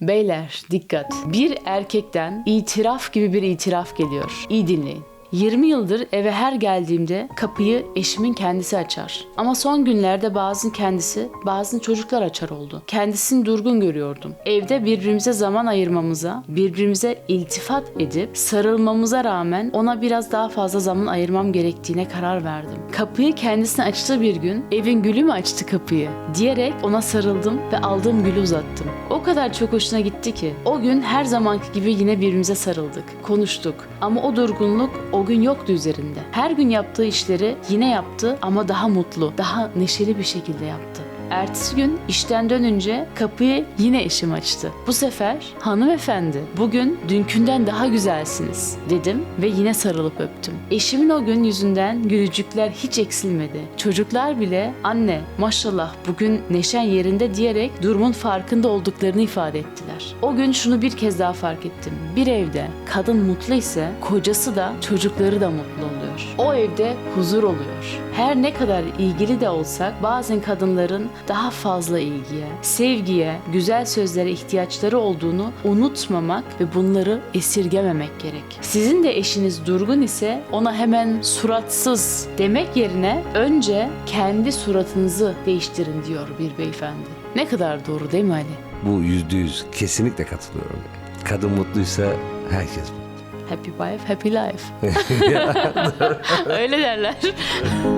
Beyler dikkat. Bir erkekten itiraf gibi bir itiraf geliyor. İyi dinleyin. 20 yıldır eve her geldiğimde kapıyı eşimin kendisi açar. Ama son günlerde bazı kendisi, bazı çocuklar açar oldu. Kendisini durgun görüyordum. Evde birbirimize zaman ayırmamıza, birbirimize iltifat edip sarılmamıza rağmen ona biraz daha fazla zaman ayırmam gerektiğine karar verdim. Kapıyı kendisine açtığı bir gün evin gülü mü açtı kapıyı diyerek ona sarıldım ve aldığım gülü uzattım. O kadar çok hoşuna gitti ki. O gün her zamanki gibi yine birbirimize sarıldık, konuştuk. Ama o durgunluk gün yoktu üzerinde. Her gün yaptığı işleri yine yaptı ama daha mutlu, daha neşeli bir şekilde yaptı. Ertesi gün işten dönünce kapıyı yine eşim açtı. Bu sefer hanımefendi bugün dünkünden daha güzelsiniz dedim ve yine sarılıp öptüm. Eşimin o gün yüzünden gülücükler hiç eksilmedi. Çocuklar bile anne maşallah bugün neşen yerinde diyerek durumun farkında olduklarını ifade ettiler. O gün şunu bir kez daha fark ettim. Bir evde kadın mutlu ise kocası da çocukları da mutlu oluyor. O evde huzur oluyor. Her ne kadar ilgili de olsak bazen kadınların daha fazla ilgiye, sevgiye, güzel sözlere ihtiyaçları olduğunu unutmamak ve bunları esirgememek gerek. Sizin de eşiniz durgun ise ona hemen suratsız demek yerine önce kendi suratınızı değiştirin diyor bir beyefendi. Ne kadar doğru değil mi Ali? Bu yüzde yüz kesinlikle katılıyorum. Kadın mutluysa herkes mutlu. Happy wife, happy life. Öyle derler.